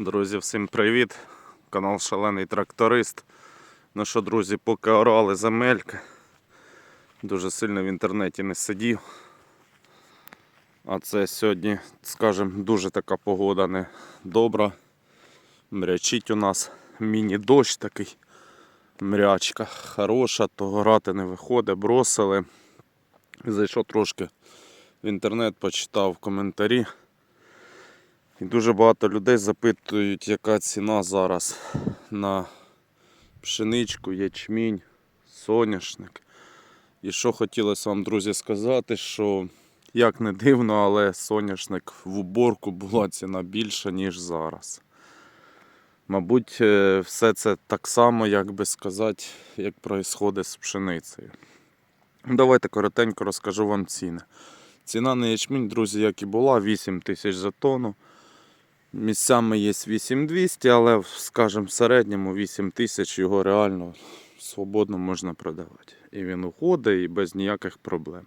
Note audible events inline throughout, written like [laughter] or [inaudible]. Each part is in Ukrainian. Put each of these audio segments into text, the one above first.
Друзі, всім привіт! Канал Шалений Тракторист. Ну що, друзі, поки орали земельки, дуже сильно в інтернеті не сидів. А це сьогодні, скажімо, дуже така погода не добра. Мрячить у нас міні-дощ такий. Мрячка хороша, то грати не виходить, бросили. Зайшов трошки в інтернет, почитав коментарі. І дуже багато людей запитують, яка ціна зараз на пшеничку, ячмінь, соняшник. І що хотілося вам, друзі, сказати, що як не дивно, але соняшник в уборку була ціна більша, ніж зараз. Мабуть, е, все це так само, як би сказати, як відбувається з пшеницею. Давайте коротенько розкажу вам ціни. Ціна на ячмінь, друзі, як і була, 8 тисяч за тонну. Місцями є 8200, але, скажімо, в середньому 8 тисяч його реально свободно можна продавати. І він уходить і без ніяких проблем.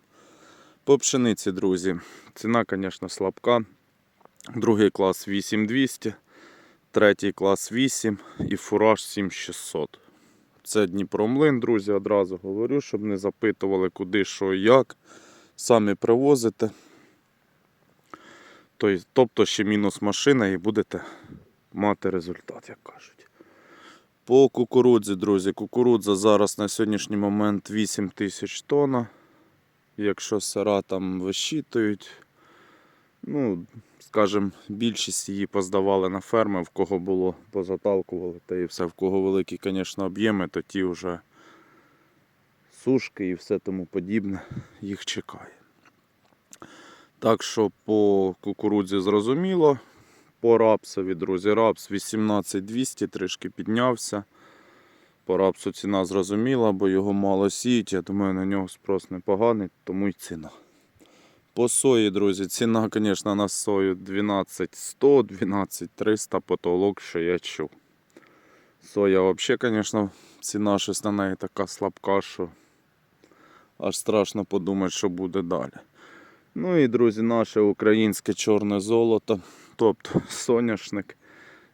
По пшениці, друзі, ціна, звісно, слабка. Другий клас 8200, третій клас 8 і фураж 7600. Це Дніпромлин, друзі, одразу говорю, щоб не запитували, куди, що і як. Самі привозите. Тобто ще мінус машина і будете мати результат, як кажуть. По кукурудзі, друзі, кукурудза зараз на сьогоднішній момент 8 тисяч тонн. Якщо сира там вищитують, ну, скажімо, більшість її поздавали на ферми, в кого було, позаталкували, та і все, в кого великі, звісно, об'єми, то ті вже сушки і все тому подібне їх чекає. Так що по кукурудзі зрозуміло. По рапсові, друзі, рапс 18200 трішки піднявся. По рапсу ціна зрозуміла, бо його мало сіють. Я думаю, на нього спрос непоганий, тому й ціна. По сої, друзі, ціна, звісно, на сою 12100, 12300 потолок, що я чув. Соя взагалі, звісно, ціна щось на неї така слабка, що аж страшно подумати, що буде далі. Ну і, друзі, наше українське чорне золото, тобто соняшник,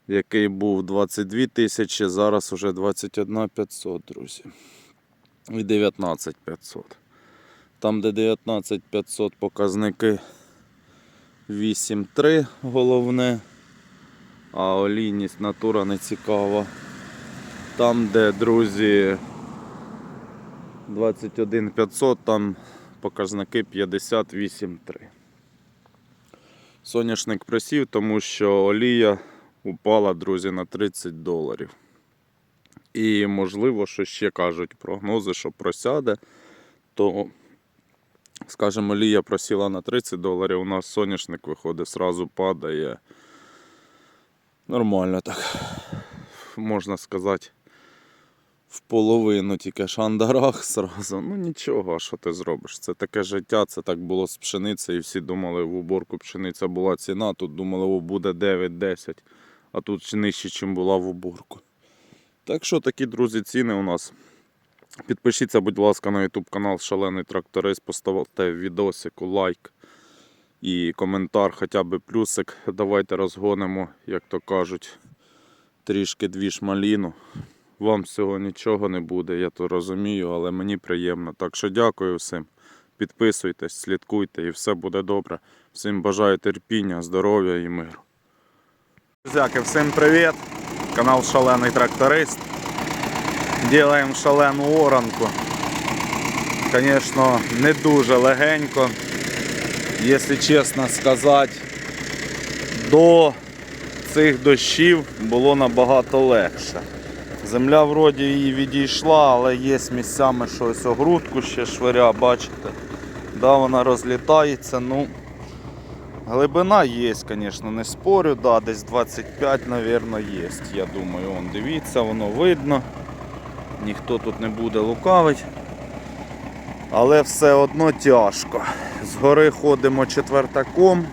який був 22 тисячі, зараз уже 21 500, друзі. І 19 500. Там, де 19 500 показники 8,3 головне, а олійність натура не цікава. Там, де, друзі, 21 500, там показники 58,3. Соняшник просів, тому що олія упала, друзі, на 30 доларів. І можливо, що ще кажуть прогнози, що просяде, то, скажімо, олія просіла на 30 доларів, у нас соняшник виходить, сразу падає. Нормально так, можна сказати, в половину тільки шандарах сразу. Ну нічого, що ти зробиш? Це таке життя, це так було з пшеницею. Всі думали, в уборку пшениця була ціна, тут думали, о, буде 9-10, а тут нижче, ніж була в уборку. Так що такі, друзі, ціни у нас. Підпишіться, будь ласка, на YouTube канал Шалений Тракторист, поставте відосику лайк і коментар, хоча б плюсик. Давайте розгонимо, як то кажуть, трішки дві шмаліну. Вам всього нічого не буде, я то розумію, але мені приємно. Так що дякую всім. Підписуйтесь, слідкуйте і все буде добре. Всім бажаю терпіння, здоров'я і миру. Друзяки, всім привіт! Канал Шалений Тракторист. Ділаємо шалену оранку. Звісно, не дуже легенько. Якщо чесно сказати, до цих дощів було набагато легше. Земля вроді її відійшла, але є місцями щось огрудку ще швиря, бачите. Да, вона розлітається. ну Глибина є, звісно, не спорю, да, десь 25, мабуть, є. Я думаю, вон, дивіться, воно видно. Ніхто тут не буде лукавить. Але все одно тяжко. Згори ходимо четвертаком,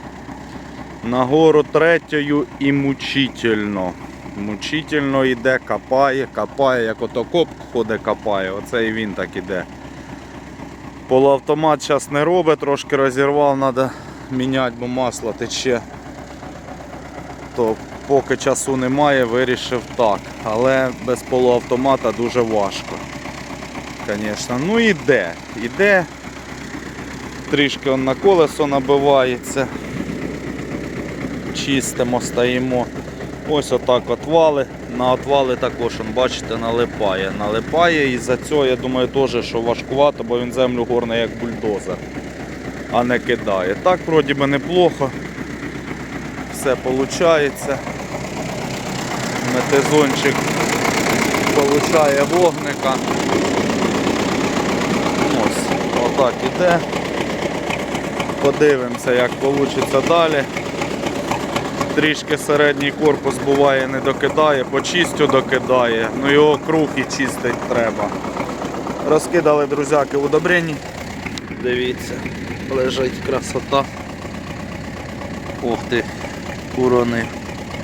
нагору третьою і мучительно. Мучительно йде, копає, копає, як ото коп ходить, копає. Оце і він так іде. Полуавтомат зараз не робить, трошки розірвав, треба міняти, бо масло тече. То поки часу немає, вирішив так. Але без полуавтомата дуже важко. Звісно. Ну іде, іде. Трішки на колесо набивається. Чистимо, стаємо. Ось отак отвали. На отвали також, бачите, налипає. Налипає і за цього, я думаю, теж, що важкувато, бо він землю горне як бульдозер, а не кидає. Так, вроді би неплохо. Все виходить. Метезончик получає вогника. Ось, отак іде. Подивимося, як вийде далі. Трішки середній корпус буває не докидає, по чистю докидає, ну його круг і чистить треба. Розкидали друзяки удобрені. Дивіться, лежить красота. Ух ти, уронив.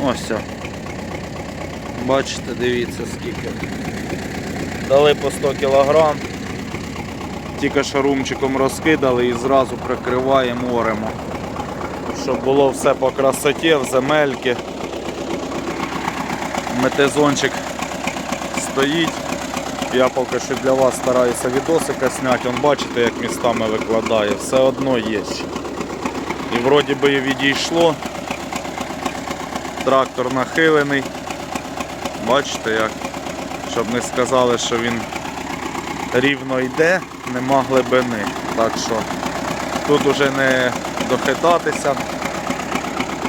Ось. Бачите, дивіться скільки. Дали по 100 кг. Тільки шарумчиком розкидали і зразу прикриваємо оремо щоб було все по красоті, в земельки. Метезончик стоїть. Я поки що для вас стараюся відосика зняти. Вон бачите, як містами викладає, все одно є. І вроді би і відійшло. Трактор нахилений. Бачите як? Щоб не сказали, що він рівно йде, нема глибини. Так що тут уже не дохитатися.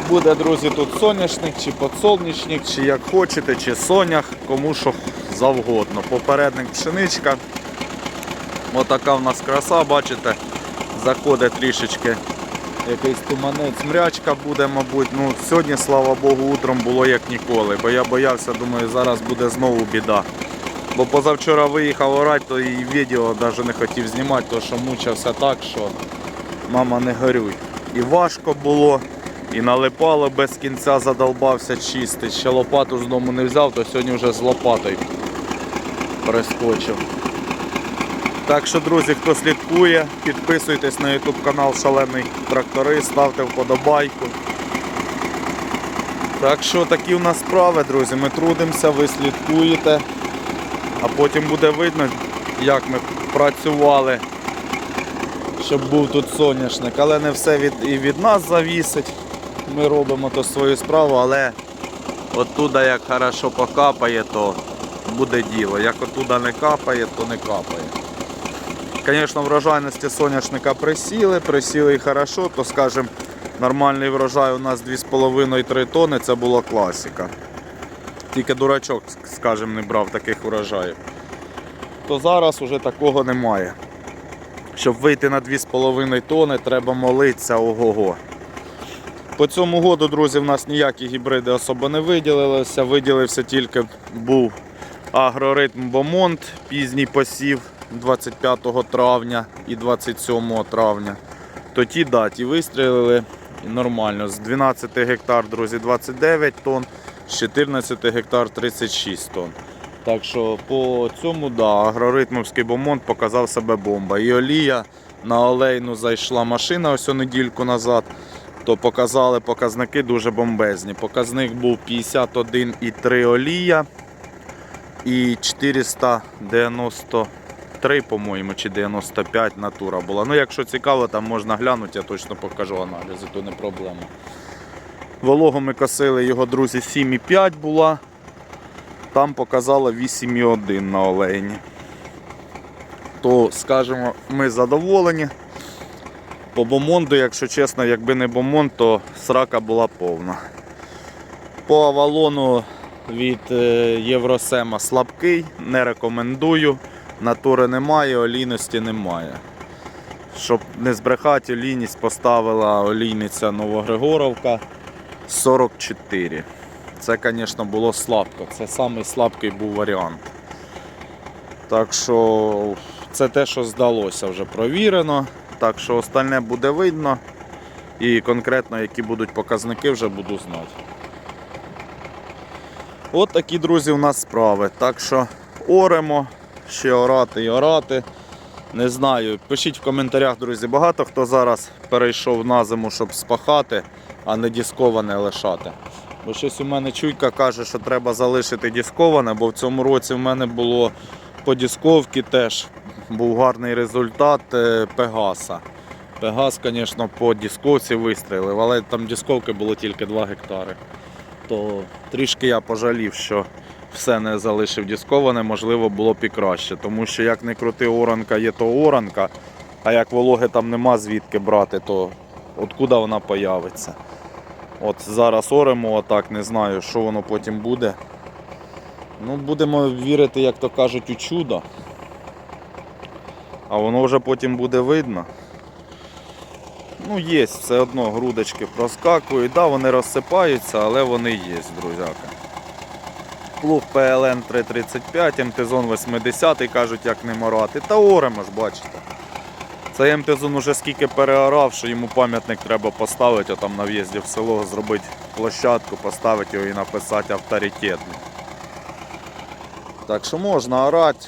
Буде, друзі, тут соняшник, чи подсолнечник, чи як хочете, чи сонях, кому що завгодно. Попередник пшеничка. Отака в нас краса, бачите, заходить трішечки якийсь туманець, мрячка буде, мабуть. Ну, Сьогодні, слава Богу, утром було як ніколи, бо я боявся, думаю, зараз буде знову біда. Бо позавчора виїхав орати, то і відео навіть не хотів знімати, тому що мучився так, що мама не горюй. І важко було, і налипало без кінця, задолбався чистить. Ще лопату з дому не взяв, то сьогодні вже з лопатою перескочив. Так що, друзі, хто слідкує, підписуйтесь на YouTube канал Шалений Тракторист, ставте вподобайку. Так що такі у нас справи, друзі. Ми трудимося, ви слідкуєте, а потім буде видно, як ми працювали щоб був тут соняшник, але не все від, і від нас завісить. Ми робимо то свою справу, але оттуда як хорошо покапає, то буде діло. Як оттуда не капає, то не капає. Звісно, врожайності соняшника присіли, присіли і хорошо, то скажімо, нормальний врожай у нас 2,5-3 тони, це була класика. Тільки дурачок, скажімо, не брав таких врожаїв. То зараз уже такого немає. Щоб вийти на 2,5 тони, треба молитися ого-го. По цьому году, друзі, в нас ніякі гібриди особо не виділилися. Виділився тільки був агроритм Бомонт, пізній посів 25 травня і 27 травня. То ті даті вистрілили і нормально. З 12 гектар, друзі, 29 тонн, з 14 гектар 36 тонн. Так що по цьому да, агроритмовський бомонд показав себе бомба. І олія на олейну зайшла машина ось недільку назад, то показали показники дуже бомбезні. Показник був 51,3 олія і 493, по-моєму, чи 95 натура була. Ну, якщо цікаво, там можна глянути, я точно покажу аналізи, то не проблема. Вологу ми косили його, друзі, 7,5 була. Там показало 8,1 на олені. То, скажімо, ми задоволені. По бомонду, якщо чесно, якби не бомонд, то срака була повна. По авалону від е, Євросема слабкий, не рекомендую. Натури немає, олійності немає. Щоб не збрехати, олійність поставила олійниця Новогригоровка 44. Це, звісно, було слабко. Це самий слабкий був варіант. Так що це те, що здалося, вже провірено. Так що остальне буде видно. І конкретно, які будуть показники, вже буду знати. От такі, друзі, у нас справи. Так що оремо, ще орати і орати. Не знаю, пишіть в коментарях, друзі, багато хто зараз перейшов на зиму, щоб спахати, а не дісковане лишати. Бо щось у мене чуйка каже, що треба залишити дісковане, бо в цьому році в мене було по дісковці теж був гарний результат е, Пегаса. Пегас, звісно, по дісковці вистрілив, але там дісковки було тільки 2 гектари. То трішки я пожалів, що все не залишив дісковане, можливо, було б і краще. Тому що як не крути оранка, є то оранка, а як вологи там нема звідки брати, то откуда вона появиться. От зараз оремо отак, не знаю, що воно потім буде. Ну, будемо вірити, як то кажуть, у чудо. А воно вже потім буде видно. Ну, є, все одно грудочки проскакують. Да, вони розсипаються, але вони є, друзяка. Плуг PLN 335, МТЗон 80 кажуть, як не морати. Та оремо ж, бачите. Цей МТЗон уже скільки переорав, що йому пам'ятник треба поставити, а там на в'їзді в село зробити площадку, поставити його і написати авторитетний. Так що можна орати.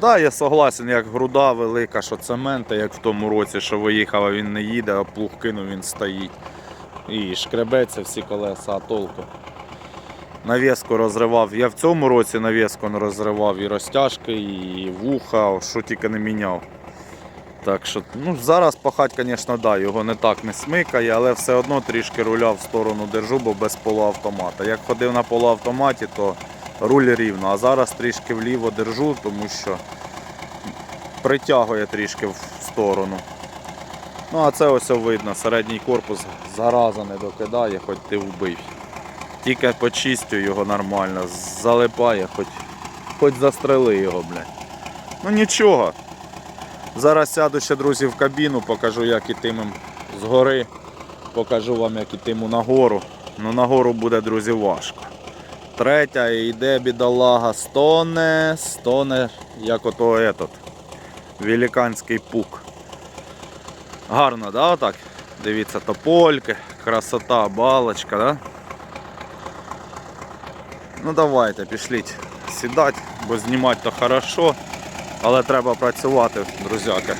Да, я согласен, як груда велика, що цемента, як в тому році, що виїхав, а він не їде, а плуг кинув, він стоїть. І шкребеться всі колеса, а толку. Навіску розривав. Я в цьому році навіску розривав і розтяжки, і вуха, що тільки не міняв. Так що, ну зараз пахать, звісно, да, його не так не смикає, але все одно трішки руля в сторону держу, бо без полуавтомата. Як ходив на полуавтоматі, то руль рівно, а зараз трішки вліво держу, тому що притягує трішки в сторону. Ну, а це ось видно, середній корпус зараза не докидає, хоч ти вбив. Тільки почистю його нормально, залипає, хоч, хоч застрели його, блядь. Ну нічого. Зараз сяду ще, друзі, в кабіну, покажу, як ітимем згори. Покажу вам, як ітиму нагору. Ну нагору буде, друзі, важко. Третя йде бідолага, стоне, стоне, як ото етот. Великанський пук. Гарно, да, отак? Дивіться, топольки, красота, балочка, да? Ну давайте, пішліть сідати, бо знімати то хорошо, але треба працювати, друзяки.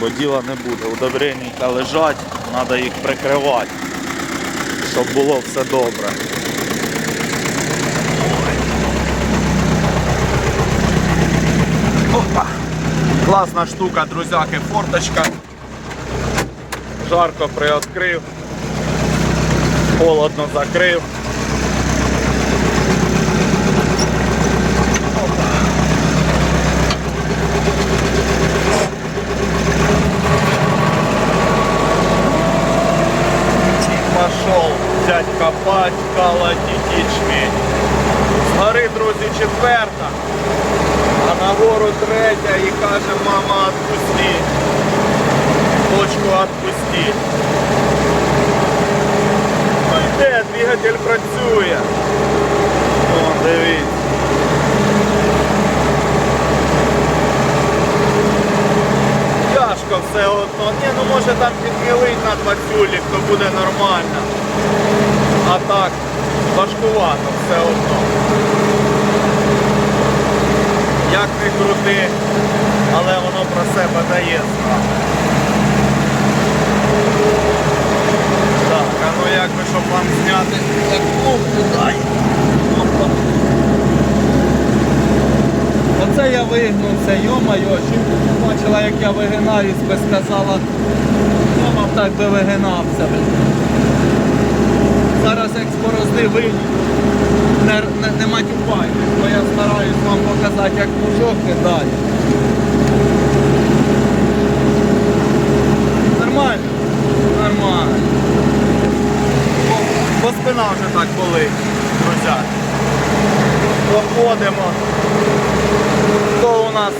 Бо діла не буде. Удобренника лежать, треба їх прикривати, щоб було все добре. Опа! Класна штука, друзяки, форточка. Жарко приоткрив, холодно закрив. Копать, колотить ячмень. З друзі, четверта, а на гору третя і каже, мама, отпусти. Точку отпусти. Ну йде, двигатель працює. О, дивіться. Тяжко все одно. Ні, ну може там підхилить на двадцюлік, то буде нормально. А так, важкувато все одно. Як не крути, але воно про себе дає справу. Так, а ну як би, щоб вам зняти кнопку дай. Оце я вигнувся, йо-моє, жінка побачила, як я вигинаюсь, би сказала, мама так би вигинався. Зараз як з борозди вийду, не, не, не матюкайтесь, бо я стараюсь вам показати, як мужок кидає. Нормально? Нормально. Бо, бо спина вже так болить, друзі. Проходимо. Нас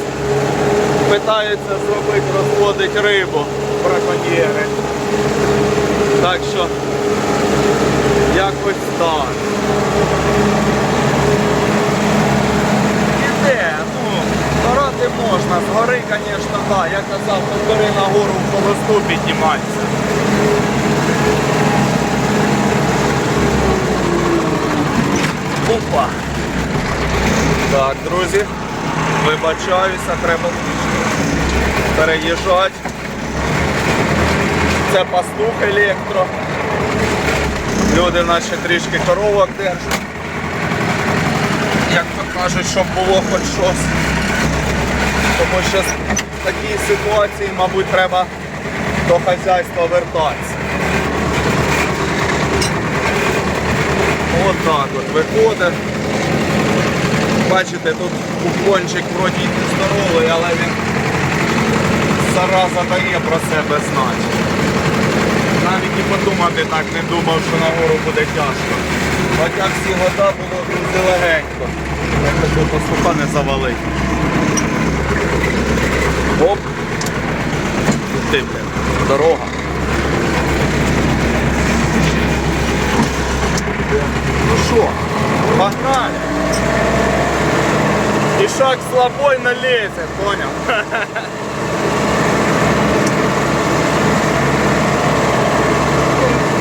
питається зробити, розводить рибу браконьєри. Так що якось так. Іде, ну, орати можна, з гори, звісно, так. Я казав, гори на гору в холосту підніматися. Опа! Так, друзі, вибачаюся, треба переїжджати. Це пастух електро. Люди наші трішки коровок держать. Як то кажуть, щоб було хоч щось. Тому що в такій ситуації, мабуть, треба до хазяйства вертатися. От так от виходить. Бачите, тут уклончик вроді здоровий, але він зараза дає про себе знати. Навіть і подумати так не думав, що нагору буде тяжко. Хоча всі года було дуже легенько. Як такого пастуха не завалить. Оп. Ти, дорога. Ну що, погнали. Шаг слабой налезет, понял? [laughs]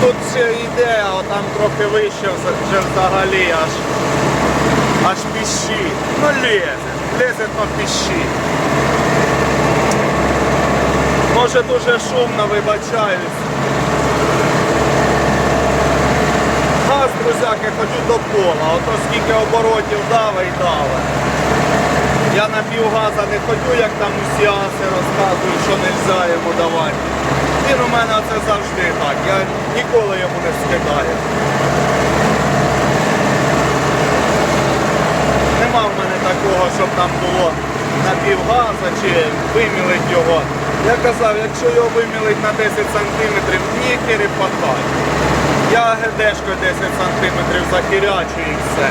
Тут ще йде, а там трохи вище вже взагалі аж аж піщить. Ну лізе, лізе, но піщить. Може дуже шумно, вибачаюсь. Газ, друзяки, хочу до пола, ото скільки оборотів дави і дави. Я на півгаза не ходю, як там усі аси розказують, що не можна йому давати. Він у мене це завжди так. Я ніколи йому не скидаю. Нема в мене такого, щоб там було на півгаза чи вимілить його. Я казав, якщо його вимілить на 10 сантиметрів, ні керепатай. Я ГДшкою 10 сантиметрів захірячу і все.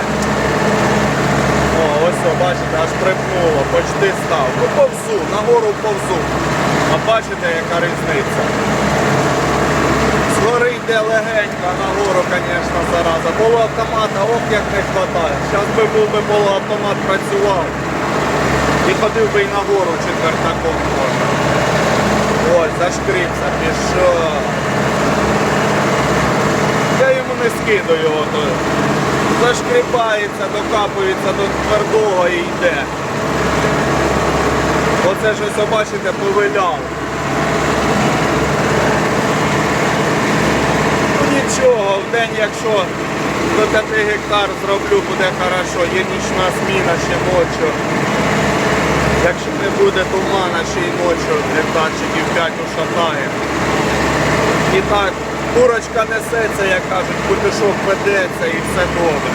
Ось, бачите, аж припнуло, почти став. Ну повзу, нагору повзу. А бачите, яка різниця. Згори йде легенько, а нагору, звісно, зараза. Полуавтомата, ох, як не вистачає. Зараз би був би полуавтомат працював. І ходив би і нагору четвертаком можна. Ось, зашкрився, пішов. Я йому не скидаю ото. Зашкріпається, докапується до твердого і йде. Оце ж ось, бачите, повиляв. Ну нічого, в день, якщо до 5 гектар зроблю, буде хорошо. Є нічна зміна ще ночі. Якщо не буде тумана, ще й ночі гектарчиків 5 ушатає. І так, курочка несеться, як кажуть, кутишок ведеться і все добре.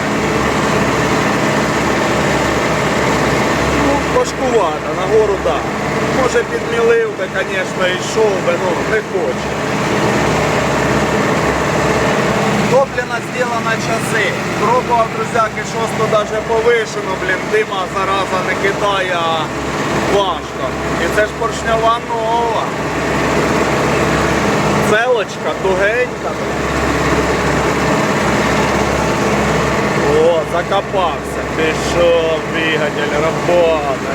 Ну, важкувато, нагору так. Да. Може підмілив би, звісно, йшов би, ну не хоче. Топлена зроблена часи. Пробував, друзяки, шосту навіть повишено, блін, дима зараза не кидає, а важко. І це ж поршньова нова. Целочка, тугенька. О, закопався. Пішов двигатель, робота.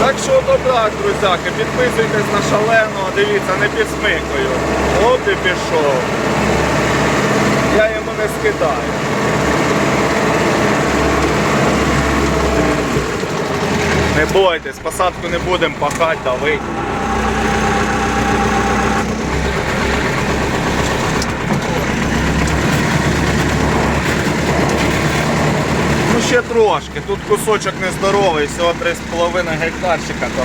Так що то так, друзяки, підписуйтесь на шалену, дивіться, не підсмикую. От і пішов. Я йому не скидаю. Не бойтесь, посадку не будемо пахати, давити. Ще трошки. Тут кусочок нездоровий, всього 3,5 гектарчика, то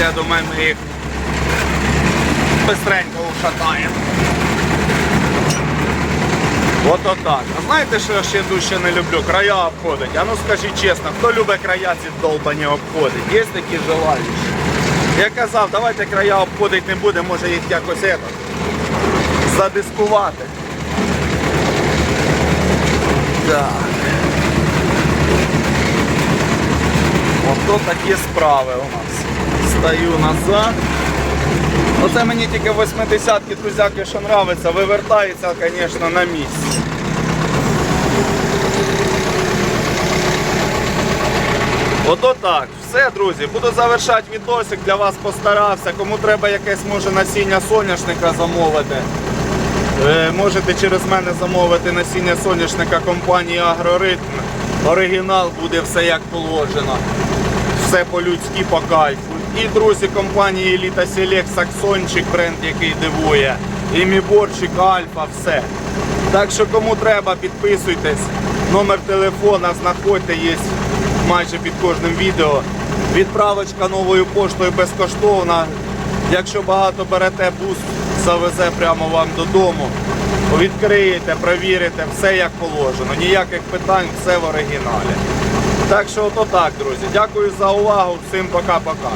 я думаю ми їх бистренько ушатаємо. Ото так. А знаєте, що я ще дужче не люблю? Края обходить. А ну скажіть чесно, хто любить края ці долбані обходить? Є такі желаючі? Я казав, давайте края обходить не буде, може їх якось ето, задискувати. Так. Ото такі справи у нас. Стаю назад. Оце мені тільки 80-ки, друзяки, що нравиться, вивертається, звісно, на місці. Ото так. Все, друзі, буду завершати відосик, для вас постарався. Кому треба якесь може насіння соняшника замовити. Е, Можете через мене замовити насіння соняшника компанії Агроритм. Оригінал буде все як положено. Все по-людськи по кайфу. І друзі компанії Elita Select Саксончик, бренд, який дивує. і мій борщик альфа, все. Так що кому треба, підписуйтесь. Номер телефона знаходьте, є майже під кожним відео. Відправочка новою поштою безкоштовна. Якщо багато берете, бус завезе прямо вам додому. Відкриєте, провірите, все як положено. Ніяких питань, все в оригіналі. Так що ото так, друзі. Дякую за увагу. Всім пока-пока.